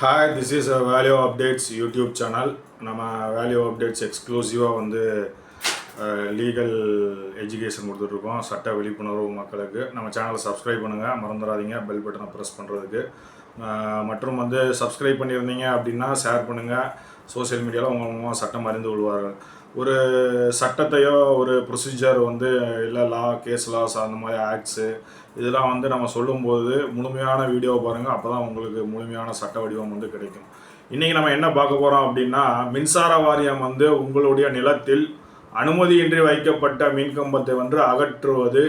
Hi this is a value updates YouTube channel நம்ம value updates எக்ஸ்க்ளூசிவாக வந்து legal education கொடுத்துட்ருக்கோம். சட்ட விழிப்புணர்வு மக்களுக்கு. நம்ம சேனலை சப்ஸ்கிரைப் பண்ணுங்கள் மறந்துடாதீங்க. பெல் பட்டனை ப்ரெஸ் பண்ணுறதுக்கு மற்றும் வந்து சப்ஸ்கிரைப் பண்ணியிருந்தீங்க அப்படின்னா ஷேர் பண்ணுங்கள் சோஷியல் மீடியாவில் உங்கள் மூலமாக சட்டம் அறிந்து கொள்வார்கள். ஒரு சட்டத்தையோ ஒரு ப்ரொசீஜர் வந்து இல்லை லா கேஸ் லாஸ் அந்த மாதிரி ஆக்ட்ஸு இதெல்லாம் வந்து நம்ம சொல்லும்போது முழுமையான வீடியோ பாருங்கள் அப்போ தான் உங்களுக்கு முழுமையான சட்ட வடிவம் வந்து கிடைக்கும். இன்றைக்கி நம்ம என்ன பார்க்க போகிறோம் அப்படின்னா மின்சார வாரியம் வந்து உங்களுடைய நிலத்தில் அனுமதியின்றி வைக்கப்பட்ட மின்கம்பத்தை வந்து அகற்றுவது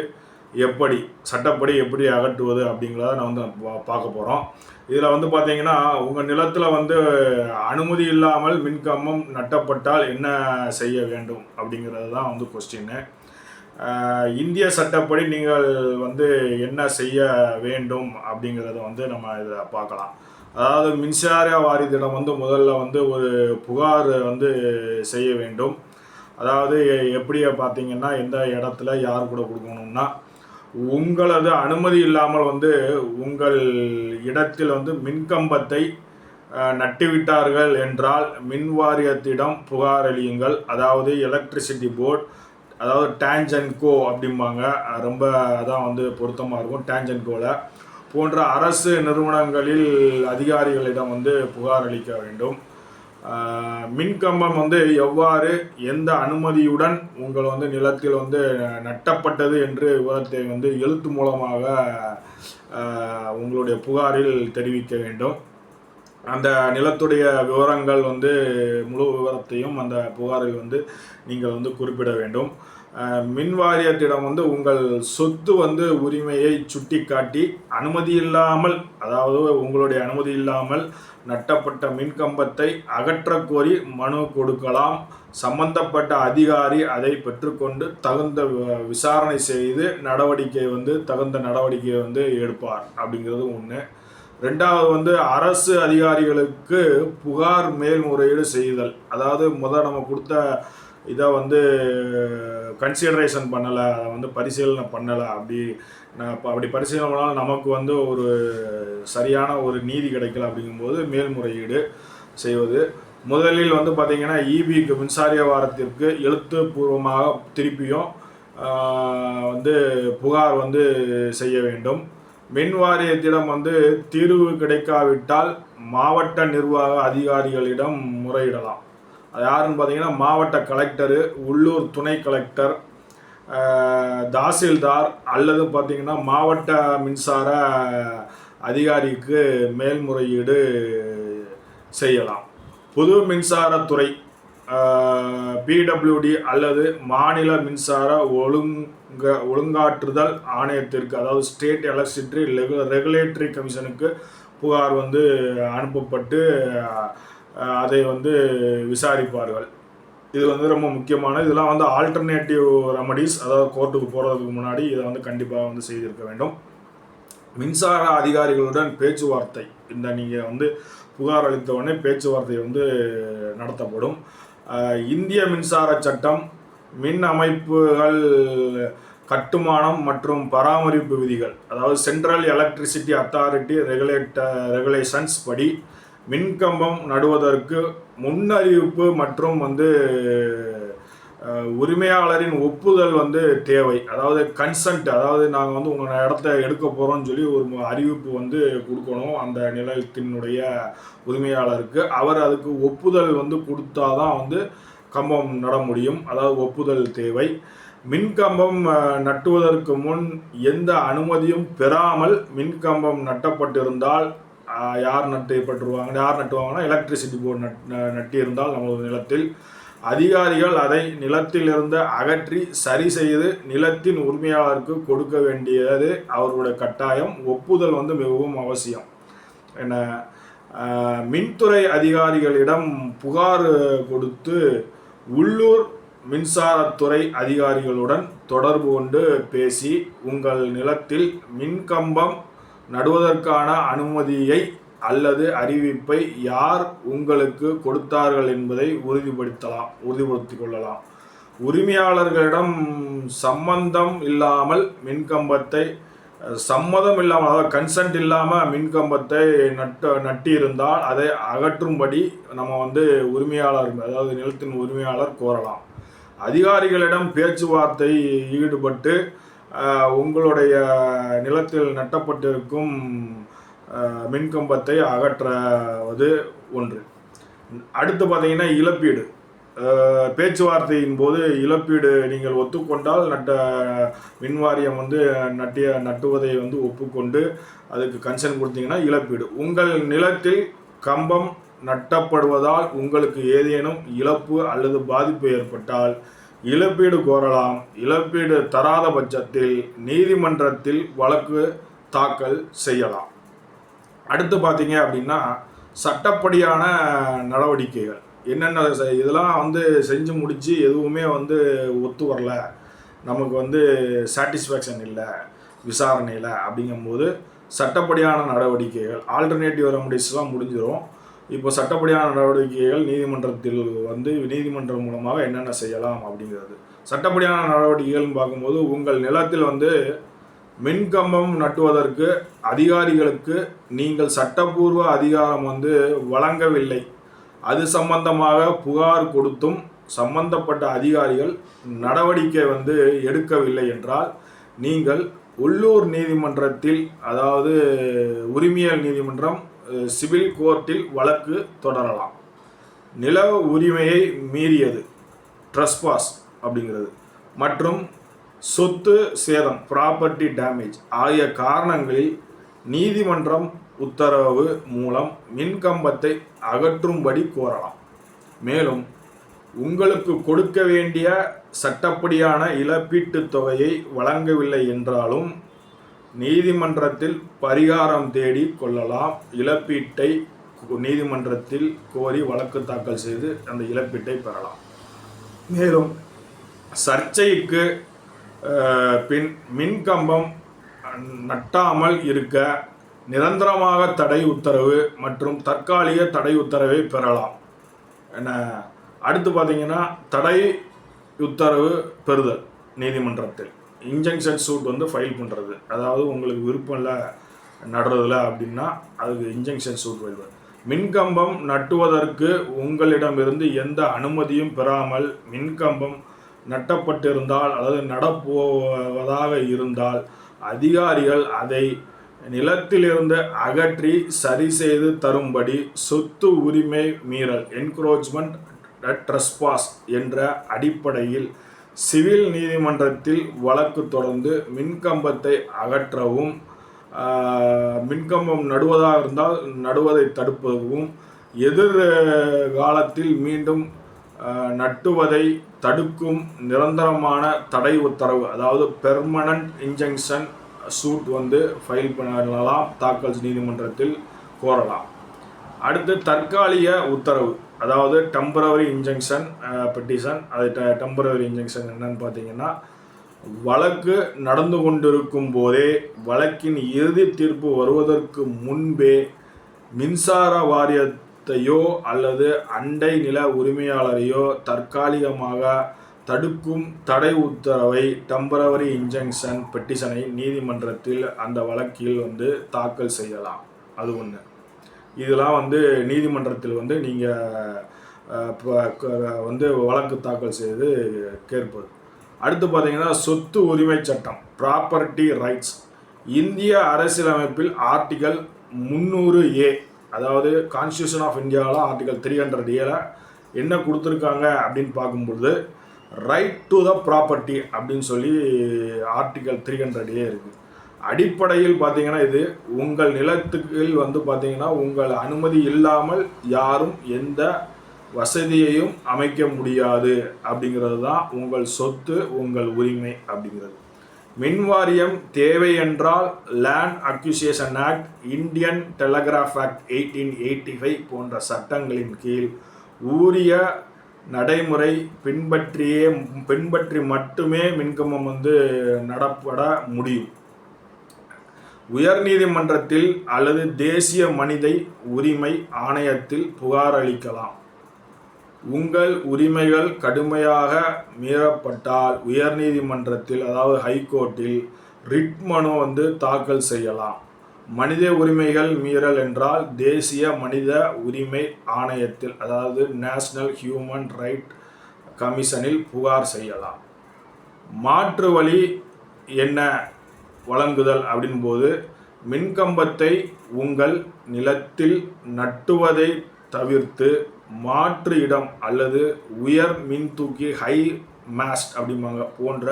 எப்படி சட்டப்படி எப்படி அகற்றுவது அப்படிங்கிறத நான் வந்து பா- பார்க்க போகிறோம் இதில் வந்து பார்த்தீங்கன்னா உங்கள் நிலத்தில் வந்து அனுமதி இல்லாமல் மின்கம்பம் நட்டப்பட்டால் என்ன செய்ய வேண்டும் அப்படிங்கிறது தான் வந்து கொஸ்டின்னு இந்திய சட்டப்படி நீங்கள் வந்து என்ன செய்ய வேண்டும் அப்படிங்கிறத வந்து நம்ம இதில் பார்க்கலாம். அதாவது மின்சார வாரியத்திடம் வந்து முதல்ல வந்து ஒரு புகார் வந்து செய்ய வேண்டும். அதாவது எப்படி பார்த்தீங்கன்னா எந்த இடத்துல யார் கூட கொடுக்கணும்னா உங்களது அனுமதி இல்லாமல் வந்து உங்கள் இடத்தில் வந்து மின்கம்பத்தை அஹ், நட்டுவிட்டார்கள் என்றால் மின் வாரியத்திடம் புகார் அளியுங்கள். அதாவது எலக்ட்ரிசிட்டி போர்ட் அதாவது டேஞ்சன்கோ அப்படிம்பாங்க. ரொம்ப அதான் வந்து பொருத்தமாக இருக்கும் டேஞ்சன்கோவில் போன்ற அரசு நிறுவனங்களில் அதிகாரிகளிடம் வந்து புகார் அளிக்க வேண்டும். மின்கம்பம் வந்து எவ்வாறு எந்த அனுமதியுடன் உங்கள் வந்து நிலத்தில் வந்து நட்டப்பட்டது என்று விவரத்தை வந்து எழுத்து மூலமாக உங்களுடைய புகாரில் தெரிவிக்க வேண்டும். அந்த நிலத்துடைய விவரங்கள் வந்து முழு விவரத்தையும் அந்த புகாரில் வந்து நீங்கள் வந்து குறிப்பிட வேண்டும். மின் வாரியத்திடம் வந்து உங்கள் சொத்து வந்து உரிமையை சுட்டிக்காட்டி அனுமதி இல்லாமல் அதாவது உங்களுடைய அனுமதி இல்லாமல் நட்டப்பட்ட மின்கம்பத்தை அகற்ற கோரி மனு கொடுக்கலாம். சம்பந்தப்பட்ட அதிகாரி அதை பெற்றுக்கொண்டு தகுந்த விசாரணை செய்து நடவடிக்கை வந்து தகுந்த நடவடிக்கையை வந்து எடுப்பார் அப்படிங்கிறது ஒன்று ரெண்டாவது வந்து அரசு அதிகாரிகளுக்கு புகார் மேல்முறையீடு செய்தல். அதாவது முதல் நம்ம கொடுத்த இதை வந்து கன்சிடரேஷன் பண்ணலை அதை வந்து பரிசீலனை பண்ணலை அப்படி நான் இப்போ அப்படி பரிசீலனை பண்ணாலும் நமக்கு வந்து ஒரு சரியான ஒரு நீதி கிடைக்கல அப்படிங்கும்போது மேல்முறையீடு செய்வது. முதலில் வந்து பார்த்திங்கன்னா ஈபிக்கு மின்சாரிய வாரத்திற்கு எழுத்துப்பூர்வமாக திருப்பியும் வந்து புகார் வந்து செய்ய வேண்டும். மின் வாரியத்திடம் வந்து தீர்வு கிடைக்காவிட்டால் மாவட்ட நிர்வாக அதிகாரிகளிடம் முறையிடலாம். யாருன்னு பார்த்தீங்கன்னா மாவட்ட கலெக்டரு உள்ளூர் துணை கலெக்டர் தாசில்தார் அல்லது பார்த்தீங்கன்னா மாவட்ட மின்சார அதிகாரிக்கு மேல்முறையீடு செய்யலாம். பொது மின்சாரத்துறை பிடபிள்யூடி அல்லது மாநில மின்சார ஒழுங்க ஒழுங்காற்றுதல் ஆணையத்திற்கு அதாவது ஸ்டேட் எலக்ட்ரிசிட்டி ரெகுலேட்டரி கமிஷனுக்கு புகார் வந்து அனுப்பப்பட்டு அதை வந்து விசாரிப்பார்கள். இது வந்து ரொம்ப முக்கியமான இதெல்லாம் வந்து ஆல்டர்னேட்டிவ் ரெமடிஸ் அதாவது கோர்ட்டுக்கு போகிறதுக்கு முன்னாடி இதை வந்து கண்டிப்பாக வந்து செய்திருக்க வேண்டும். மின்சார அதிகாரிகளுடன் பேச்சுவார்த்தை இந்த நீங்கள் வந்து புகார் அளித்த உடனே பேச்சுவார்த்தை வந்து நடத்தப்படும். இந்திய மின்சார சட்டம் மின் அமைப்புகள் கட்டுமானம் மற்றும் பராமரிப்பு விதிகள் அதாவது central electricity authority regulate regulations படி மின்கம்பம் நடுவதற்கு முன்னறிவிப்பு மற்றும் வந்து உரிமையாளரின் ஒப்புதல் வந்து தேவை. அதாவது கன்சன்ட் அதாவது நாங்கள் வந்து உங்கள் இடத்த எடுக்க போகிறோம்னு சொல்லி ஒரு அறிவிப்பு வந்து கொடுக்கணும் அந்த நிலத்தினுடைய உரிமையாளருக்கு. அவர் அதுக்கு ஒப்புதல் வந்து கொடுத்தாதான் வந்து கம்பம் நட முடியும். அதாவது ஒப்புதல் தேவை. மின்கம்பம் நட்டுவதற்கு முன் எந்த அனுமதியும் பெறாமல் மின்கம்பம் நட்டப்பட்டிருந்தால் யார் நட்டு நட்டுப்பட்டுருவாங்க யார் நட்டுவாங்கன்னா எலக்ட்ரிசிட்டி போர்டு நட் நட்டியிருந்தால் நமது நிலத்தில் அதிகாரிகள் அதை நிலத்திலிருந்து அகற்றி சரி செய்து நிலத்தின் உரிமையாளருக்கு கொடுக்க வேண்டியது அவருடைய கட்டாயம். ஒப்புதல் வந்து மிகவும் அவசியம். என்ன மின்துறை அதிகாரிகளிடம் புகார் கொடுத்து உள்ளூர் மின்சாரத்துறை அதிகாரிகளுடன் தொடர்பு கொண்டு பேசி உங்கள் நிலத்தில் மின்கம்பம் நடுவதற்கான அனுமதியை அல்லது அறிவிப்பை யார் உங்களுக்கு கொடுத்தார்கள் என்பதை உறுதிப்படுத்தலாம் உறுதிப்படுத்திக் கொள்ளலாம். உரிமையாளர்களிடம் சம்பந்தம் இல்லாமல் மின்கம்பத்தை சம்மதம் இல்லாமல் அதாவது கன்சென்ட் இல்லாமல் மின்கம்பத்தை நட்டு நட்டியிருந்தால் அதை அகற்றும்படி நம்ம வந்து உரிமையாளர் அதாவது நிலத்தின் உரிமையாளர் கோரலாம். அதிகாரிகளிடம் பேச்சுவார்த்தை ஈடுபட்டு உங்களுடைய நிலத்தில் நட்டப்பட்டிருக்கும் மின்கம்பத்தை அகற்றுவது ஒன்று. அடுத்து பார்த்தீங்கன்னா இழப்பீடு. பேச்சுவார்த்தையின் போது இழப்பீடு நீங்கள் ஒத்துக்கொண்டால் நட்ட மின்வாரியம் வந்து நட்டிய நட்டுவதை வந்து ஒப்புக்கொண்டு அதுக்கு கன்சர்ன் கொடுத்தீங்கன்னா இழப்பீடு. உங்கள் நிலத்தில் கம்பம் நட்டப்படுவதால் உங்களுக்கு ஏதேனும் இழப்பு அல்லது பாதிப்பு ஏற்பட்டால் இழப்பீடு கோரலாம். இழப்பீடு தராத பட்சத்தில் நீதிமன்றத்தில் வழக்கு தாக்கல் செய்யலாம். அடுத்து பார்த்தீங்க அப்படின்னா சட்டப்படியான நடவடிக்கைகள். என்னென்ன இதெல்லாம் வந்து செஞ்சு முடித்து எதுவுமே வந்து ஒத்து வரல. நமக்கு வந்து சாட்டிஸ்ஃபேக்ஷன் இல்லை விசாரணையில் அப்படிங்கும்போது சட்டப்படியான நடவடிக்கைகள் ஆல்டர்னேட்டிவ் ரெமடிஸ்லாம் முடிஞ்சிடும் இப்போ சட்டப்படியான நடவடிக்கைகள் நீதிமன்றத்தில் வந்து நீதிமன்றம் மூலமாக என்னென்ன செய்யலாம் அப்படிங்கிறது. சட்டப்படியான நடவடிக்கைகள்னு பார்க்கும்போது உங்கள் நிலத்தில் வந்து மின்கம்பம் நட்டுவதற்கு அதிகாரிகளுக்கு நீங்கள் சட்டப்பூர்வ அதிகாரம் வந்து வழங்கவில்லை. அது சம்பந்தமாக புகார் கொடுத்தும் சம்பந்தப்பட்ட அதிகாரிகள் நடவடிக்கை வந்து எடுக்கவில்லை என்றால் நீங்கள் உள்ளூர் நீதிமன்றத்தில் அதாவது உரிமையல் நீதிமன்றம் சிவில் கோர்ட்டில் வழக்கு தொடரலாம். நில உரிமையை மீறியது. ட்ரஸ்பாஸ் அப்படிங்கிறது. மற்றும் சொத்து சேதம் ப்ராப்பர்ட்டி டேமேஜ் ஆகிய காரணங்களில் நீதிமன்றம் உத்தரவு மூலம் மின்கம்பத்தை அகற்றும்படி கோரலாம். மேலும் உங்களுக்கு கொடுக்க வேண்டிய சட்டப்படியான இழப்பீட்டுத் தொகையை வழங்கவில்லை என்றாலும் நீதிமன்றத்தில் பரிகாரம் தேடி கொள்ளலாம். இழப்பீட்டை நீதிமன்றத்தில் கோரி வழக்கு தாக்கல் செய்து அந்த இழப்பீட்டை பெறலாம். மேலும் சர்ச்சைக்கு பின் மின்கம்பம் நட்டாமல் இருக்க நிரந்தரமாக தடை உத்தரவு மற்றும் தற்காலிக தடை உத்தரவை பெறலாம். என்ன அடுத்து பார்த்தீங்கன்னா தடை உத்தரவு பெறுதல் நீதிமன்றத்தில். இன்ஜெக்ஷன் சூட் வந்து ஃபைல் பண்ணுறது அதாவது உங்களுக்கு விருப்பம் இல்லை நடுறதில்ல அப்படின்னா அதுக்கு இன்ஜெக்ஷன் சூட் வருவது மின்கம்பம் நட்டுவதற்கு உங்களிடமிருந்து எந்த அனுமதியும் பெறாமல் மின்கம்பம் நட்டப்பட்டிருந்தால் அல்லது நடப்போவதாக இருந்தால் அதிகாரிகள் அதை நிலத்திலிருந்து அகற்றி சரி செய்து தரும்படி சொத்து உரிமை மீறல் என்க்ரோச்மெண்ட் ட்ரஸ்பாஸ் என்ற அடிப்படையில் சிவில் நீதிமன்றத்தில் வழக்கு தொடர்ந்து மின்கம்பத்தை அகற்றவும் மின்கம்பம் நடுவதாக இருந்தால் நடுவதை தடுப்பதும் எதிர் காலத்தில் மீண்டும் நட்டுவதை தடுக்கும் நிரந்தரமான தடை உத்தரவு அதாவது பெர்மனன்ட் இன்ஜெக்ஷன் சூட் வந்து ஃபைல் பண்ணலாம் தாக்கல் நீதிமன்றத்தில் கோரலாம். அடுத்து தற்காலிக உத்தரவு. அதாவது டெம்பரவரி இன்ஜெக்ஷன் பெட்டிஷன் அது டெம்பரவரி இன்ஜெக்ஷன் என்னன்னு பார்த்தீங்கன்னா வழக்கு நடந்து கொண்டிருக்கும் போதே வழக்கின் இறுதி தீர்ப்பு வருவதற்கு முன்பே மின்சார வாரியத்தையோ அல்லது அண்டை நில உரிமையாளரையோ தற்காலிகமாக தடுக்கும் தடை உத்தரவை டெம்பரவரி இன்ஜெக்ஷன் பெட்டிஷனை நீதிமன்றத்தில் அந்த வழக்கில் வந்து தாக்கல் செய்யலாம். அது ஒன்று இதெல்லாம் வந்து நீதிமன்றத்தில் வந்து நீங்கள் வந்து வழக்கு தாக்கல் செய்து கேட்பது. அடுத்து பார்த்தீங்கன்னா சொத்து உரிமை சட்டம் ப்ராப்பர்ட்டி ரைட்ஸ் இந்திய அரசியலமைப்பில் ஆர்டிகல் முந்நூறு ஏ அதாவது கான்ஸ்டியூஷன் ஆஃப் இந்தியாவில் ஆர்டிகல் த்ரீ ஹண்ட்ரட் ஏல என்ன கொடுத்துருக்காங்க அப்படின்னு பார்க்கும்பொழுது ரைட் டு த ப்ராப்பர்ட்டி அப்படின்னு சொல்லி ஆர்டிகல் த்ரீ ஹண்ட்ரட் ஏ இருக்குது அடிப்படையில் பார்த்தீங்கன்னா இது உங்கள் நிலத்துக்கு வந்து பார்த்தீங்கன்னா உங்கள் அனுமதி இல்லாமல் யாரும் எந்த வசதியையும் அமைக்க முடியாது அப்படிங்கிறது தான் உங்கள் சொத்து உங்கள் உரிமை அப்படிங்கிறது. மின் வாரியம் தேவை என்றால் land acquisition act Indian telegraph act eighteen eighty five போன்ற சட்டங்களின் கீழ் ஊரிய நடைமுறை பின்பற்றியே பின்பற்றி மட்டுமே மின்கம்பம் வந்து நடப்பட முடியும். உயர்நீதிமன்றத்தில் அல்லது தேசிய மனித உரிமை ஆணையத்தில் புகார் அளிக்கலாம் உங்கள் உரிமைகள் கடுமையாக மீறப்பட்டால் உயர்நீதிமன்றத்தில் அதாவது ஹைகோர்ட்டில் ரிட் மனு வந்து தாக்கல் செய்யலாம். மனித உரிமைகள் மீறல் என்றால் தேசிய மனித உரிமை ஆணையத்தில் அதாவது நேஷனல் ஹியூமன் ரைட் கமிஷனில் புகார் செய்யலாம். மாற்று வழி என்ன? வழங்குதல் அப்படின்போது மின்கம்பத்தை உங்கள் நிலத்தில் நட்டுவதை தவிர்த்து மாற்று இடம் அல்லது உயர் மின்தூக்கி ஹை மாஸ்ட் அப்படிம்பாங்க போன்ற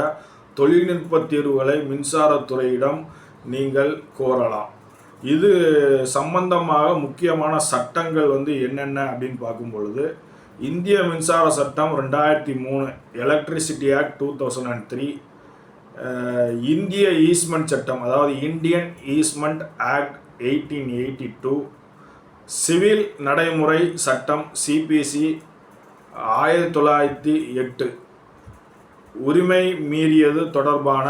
தொழில்நுட்ப தீர்வுகளை மின்சாரத்துறையிடம் நீங்கள் கோரலாம். இது சம்பந்தமாக முக்கியமான சட்டங்கள் வந்து என்னென்ன அப்படின்னு பார்க்கும் பொழுது இந்திய மின்சார சட்டம் ரெண்டாயிரத்தி மூணு electricity act two thousand and three இந்திய ஈஸ்மெண்ட் சட்டம் அதாவது Indian easement act eighteen eighty two civil நடைமுறை சட்டம் சிபிசி ஆயிரத்தி தொள்ளாயிரத்தி எட்டு உரிமை மீறியது தொடர்பான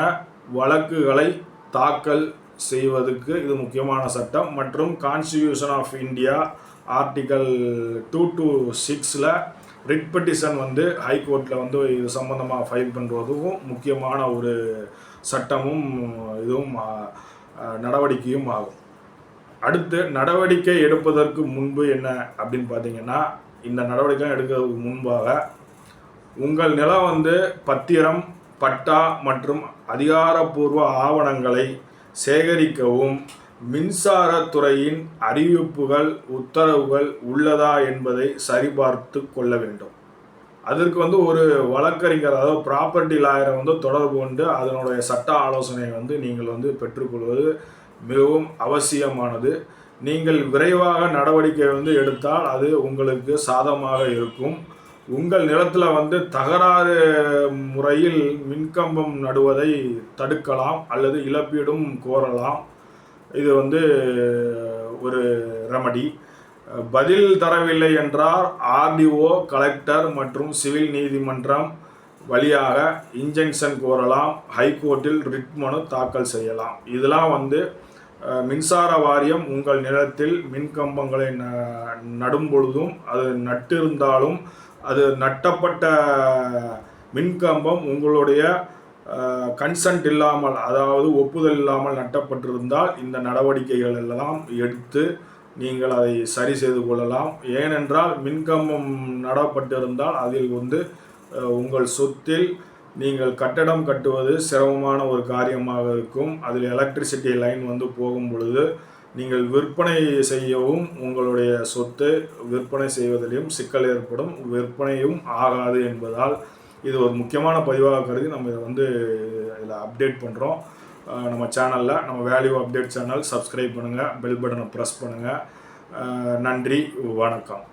வழக்குகளை தாக்கல் செய்வதற்கு இது முக்கியமான சட்டம். மற்றும் constitution of India article two two சிக்ஸில் ரிட் பெட்டிஷன் வந்து ஹைகோர்ட்டில் வந்து இது சம்மந்தமாக ஃபைல் பண்ணுறதுக்கும் முக்கியமான ஒரு சட்டமும் இதுவும் நடவடிக்கையும் ஆகும். அடுத்து நடவடிக்கை எடுப்பதற்கு முன்பு என்ன அப்படின்னு பார்த்தீங்கன்னா இந்த நடவடிக்கை எடுக்கிறதுக்கு முன்பாக உங்கள் நிலம் வந்து பத்திரம் பட்டா மற்றும் அதிகாரப்பூர்வ ஆவணங்களை சேகரிக்கவும் மின்சாரத்துறையின் அறிவிப்புகள் உத்தரவுகள் உள்ளதா என்பதை சரிபார்த்து கொள்ள வேண்டும். அதற்கு வந்து ஒரு வழக்கறிஞர் அதாவது ப்ராப்பர்ட்டி லாயரை வந்து தொடர்பு கொண்டு அதனுடைய சட்ட ஆலோசனை வந்து நீங்கள் வந்து பெற்றுக்கொள்வது மிகவும் அவசியமானது. நீங்கள் விரைவாக நடவடிக்கை வந்து எடுத்தால் அது உங்களுக்கு சாதமாக இருக்கும். உங்கள் நிலத்தில் வந்து தகராறு முறையில் மின்கம்பம் நடுவதை தடுக்கலாம் அல்லது இழப்பீடும் கோரலாம். இது வந்து ஒரு ரெமடி பதில் தரவில்லை என்றால் ஆர்டிஓ கலெக்டர் மற்றும் சிவில் நீதிமன்றம் வழியாக இன்ஜெக்ஷன் கோரலாம். ஹைகோர்ட்டில் ரிட் மனு தாக்கல் செய்யலாம். இதெல்லாம் வந்து மின்சார வாரியம் உங்கள் நிலத்தில் மின்கம்பங்களை ந நடும் பொழுதும் அது நட்டிருந்தாலும் அது நட்டப்பட்ட மின்கம்பம் உங்களுடைய கன்சன்ட் இல்லாமல் அதாவது ஒப்புதல் இல்லாமல் நட்டப்பட்டிருந்தால் இந்த நடவடிக்கைகள் எல்லாம் எடுத்து நீங்கள் அதை சரி செய்து கொள்ளலாம். ஏனென்றால் மின்கம்பம் நடப்பட்டிருந்தால் அதில் வந்து உங்கள் சொத்தில் நீங்கள் கட்டடம் கட்டுவது சிரமமான ஒரு காரியமாக இருக்கும். அதில் எலக்ட்ரிசிட்டி லைன் வந்து போகும் பொழுது நீங்கள் விற்பனை செய்யவும் உங்களுடைய சொத்து விற்பனை செய்வதிலும் சிக்கல் ஏற்படும். விற்பனையும் ஆகாது என்பதால் இது ஒரு முக்கியமான பதிவாக கருதி நம்ம இதை வந்து இதில் அப்டேட் பண்ணுறோம் நம்ம சேனலில் நம்ம வேல்யூ அப்டேட் சேனல் சப்ஸ்கிரைப் பண்ணுங்கள் பெல் பட்டனை ப்ரெஸ் பண்ணுங்கள் நன்றி வணக்கம்.